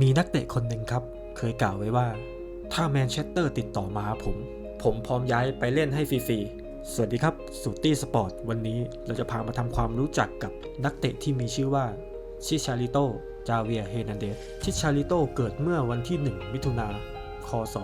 มีนักเตะคนหนึ่งครับ เคยกล่าวไว้ว่า ถ้าแมนเชสเตอร์ติดต่อมาหาผม ผมพร้อมย้ายไปเล่นให้ฟรีๆ สวัสดีครับสูตี้สปอร์ตวันนี้เราจะพามาทำความรู้จักกับนักเตะที่มีชื่อว่า ชิชาริโต จาเวียเฮนันเดส ชิชาริโตเกิดเมื่อวันที่ 1 มิถุนา คศ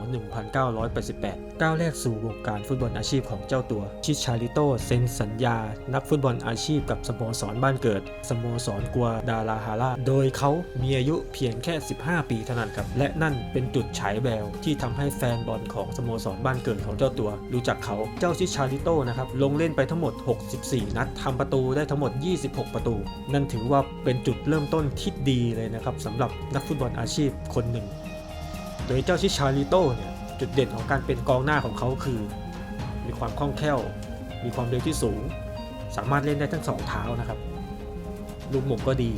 1988 ก้าวแรกสู่วงการฟุตบอลอาชีพของเจ้าตัว ชิชาริโตเซ็นสัญญา นักฟุตบอลอาชีพกับสโมสรบ้านเกิด สโมสรกัวดาลาฮารา โดยเขามีอายุเพียงแค่ 15 ปีเท่านั้นครับ และนั่นเป็นจุดฉายแววที่ทำให้แฟนบอลของสโมสรบ้านเกิดของเจ้าตัว รู้จักเขา เจ้าชิชาริโตนะครับ ลงเล่นไปทั้งหมด 64 นัดทำประตูได้ทั้งหมด 26 ประตู นั่นถือว่าเป็นจุดเริ่มต้นที่ดีเลยนะครับสำหรับนักฟุตบอลอาชีพคนหนึ่ง โดยเจ้าชิชาริโต้เนี่ยจุดเด่นของการเป็นกองหน้าของเขาคือ มีความคล่องแคล่ว มีความเร็วที่สูง สามารถเล่นได้ทั้งสองเท้านะครับลูกหม่งก็ดี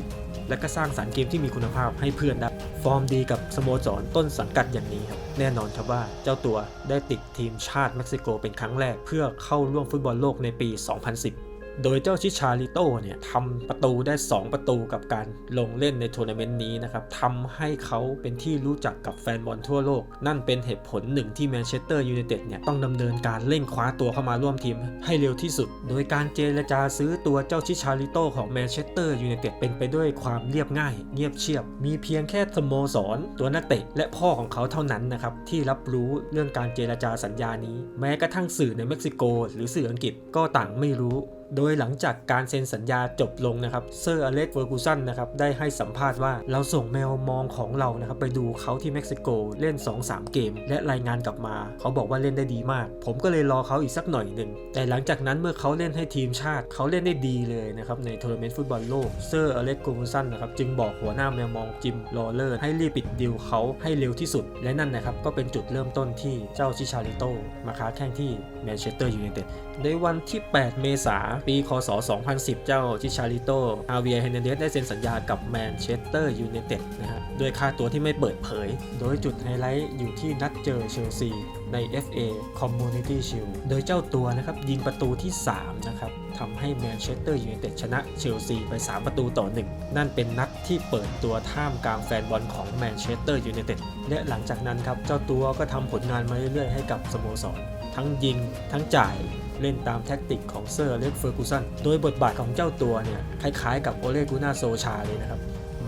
และก็สร้างสารรค์เกมที่มีคุณภาพให้เพื่อนได้ฟอร์มดีกับสโมสรต้นสังกัดอย่างนี้ครับแน่นอนครับว่าเจ้าตัวได้ติดทีมชาติเม็กซิโกเป็นครั้งแรกเพื่อเข้าร่วมฟุตบอลโลกในปี 2010 โดยเจ้าชิชาริโต้เนี่ยทำประตูได้ 2 ประตูกับการลงเล่นในทัวร์นาเมนต์นี้นะครับทำให้เขาเป็นที่รู้จักกับแฟนบอลทั่วโลก นั่นเป็นเหตุผลหนึ่งที่แมนเชสเตอร์ยูไนเต็ดเนี่ยต้องดำเนินการเร่งคว้าตัวเข้ามาร่วมทีมให้เร็วที่สุด โดยการเจรจาซื้อตัวเจ้าชิชาริโต้ของแมนเชสเตอร์ยูไนเต็ดเป็นไปด้วยความเรียบง่าย เงียบเชียบ มีเพียงแค่สโมสร ตัวนักเตะและพ่อของเขาเท่านั้นนะครับที่รับรู้เรื่องการเจรจาสัญญานี้ แม้กระทั่งสื่อในเม็กซิโก หรือสื่ออังกฤษก็ต่างไม่รู้ โดยหลังจากการเซ็นสัญญาจบลงนะครับเซอร์อเล็กเฟอร์กูสันนะครับได้ให้สัมภาษณ์ว่าเราส่งแมวมองของเรานะครับไปดูเขาที่เม็กซิโกเล่น 2-3 เกม และรายงานกลับมา เขาบอกว่าเล่นได้ดีมาก ผมก็เลยรอเขาอีกสักหน่อยหนึ่งแต่หลังจากนั้นเมื่อเขาเล่นให้ทีมชาติ เขาเล่นได้ดีเลยนะครับในทัวร์นาเมนต์ฟุตบอลโลกเซอร์อเล็กเฟอร์กูสันนะครับจึงบอกหัวหน้าแมวมองจิมลอเลอร์ให้รีบปิดดีลเขาให้เร็วที่สุด และนั่นนะครับก็เป็นจุดเริ่มต้นที่เจ้าชิชาริโตมาค้าแข่งที่แมนเชสเตอร์ยูไนเต็ดในวันที่ 8 เมษายนปีคศ 2010 เจ้าชิชาริโตอาเวียเฮนเดสได้เซ็นสัญญากับแมนเชสเตอร์ยูไนเต็ดนะฮะด้วยค่าตัวที่ไม่เปิดเผย โดยจุดไฮไลท์อยู่ที่นัดเจอเชลซีใน FA Community Shield โดยเจ้าตัวนะครับยิงประตูที่ 3 นะครับทำให้แมนเชสเตอร์ยูไนเต็ดชนะเชลซีไป 3 ประตูต่อ 1 นั่นเป็นนัดที่เปิดตัวท่ามกลางแฟนบอลของแมนเชสเตอร์ยูไนเต็ดและหลังจากนั้นครับเจ้าตัวก็ทำผลงานมาเรื่อยๆให้กับสโมสร ทั้งยิงทั้งจ่ายเล่นตามแท็กติกของเซอร์เล็กเฟอร์กูสัน โดยบทบาทของเจ้าตัวเนี่ย คล้ายๆกับโอเลกูนาโซชาเลยนะครับ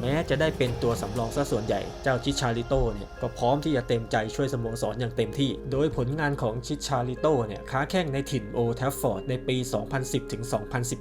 แม้จะได้เป็นตัวสำรองซะส่วนใหญ่ เจ้าชิชาริโตเนี่ยก็พร้อมที่จะเต็มใจช่วยสโมสรอย่างเต็มที่ โดยผลงานของชิชาริโตเนี่ยค้าแข่งในถิ่นโอแทฟฟอร์ดในปี 2010ถึง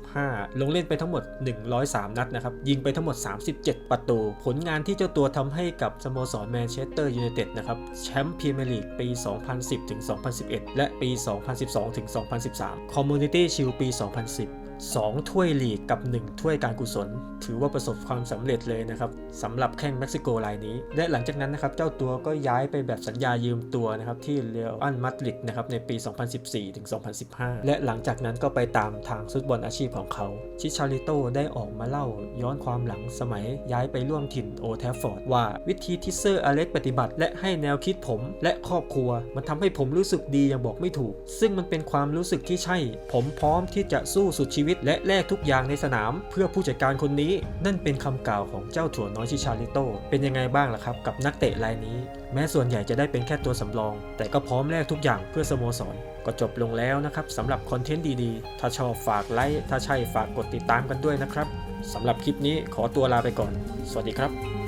2015 ลงเล่นไปทั้งหมด 103 นัดนะครับ ยิงไปทั้งหมด 37 ประตู ผลงานที่เจ้าตัวทำให้กับสโมสรแมนเชสเตอร์ยูไนเต็ดนะครับ แชมป์พรีเมียร์ลีกปี 2010ถึง2011 และปี 2012ถึง2013 Community Shield ปี 2010 2 ถ้วยลีกกับ 1 ถ้วยการกุศล ถือว่าประสบความสำเร็จเลยนะครับสำหรับแข้งเม็กซิโกรายนี้ และหลังจากนั้นนะครับเจ้าตัวก็ย้ายไปแบบสัญญายืมตัวนะครับที่เรอัลอันมาดริดนะครับในปี 2014ถึง2015 และหลังจากนั้นก็ไปตามทางฟุตบอลอาชีพของเขา ชิชาริโตได้ออกมาเล่าย้อนความหลังสมัยย้ายไปร่วมถิ่นโอแทฟฟอร์ดว่าวิธีที่เซอร์อเล็กปฏิบัติ และให้แนวคิดผมและครอบครัว มันทำให้ผมรู้สึกดีอย่างบอกไม่ถูก ซึ่งมันเป็นความรู้สึกที่ใช่ ผมพร้อมที่จะสู้สุดชีวิตและแลกทุกอย่างในสนาม เพื่อผู้จัดการคนนี้ นั่นเป็นคำกล่าวของเจ้าถั่วน้อยชิชาริโต เป็นยังไงบ้างล่ะครับ กับนักเตะรายนี้ แม้ส่วนใหญ่จะได้เป็นแค่ตัวสำรอง แต่ก็พร้อมแลกทุกอย่างเพื่อสโมสรก็จบลงแล้วนะครับสำหรับคอนเทนต์ดีๆ ถ้าชอบฝากไลค์ถ้าใช่ฝากกดติดตามกันด้วยนะครับสำหรับคลิปนี้ขอตัวลาไปก่อน สวัสดีครับ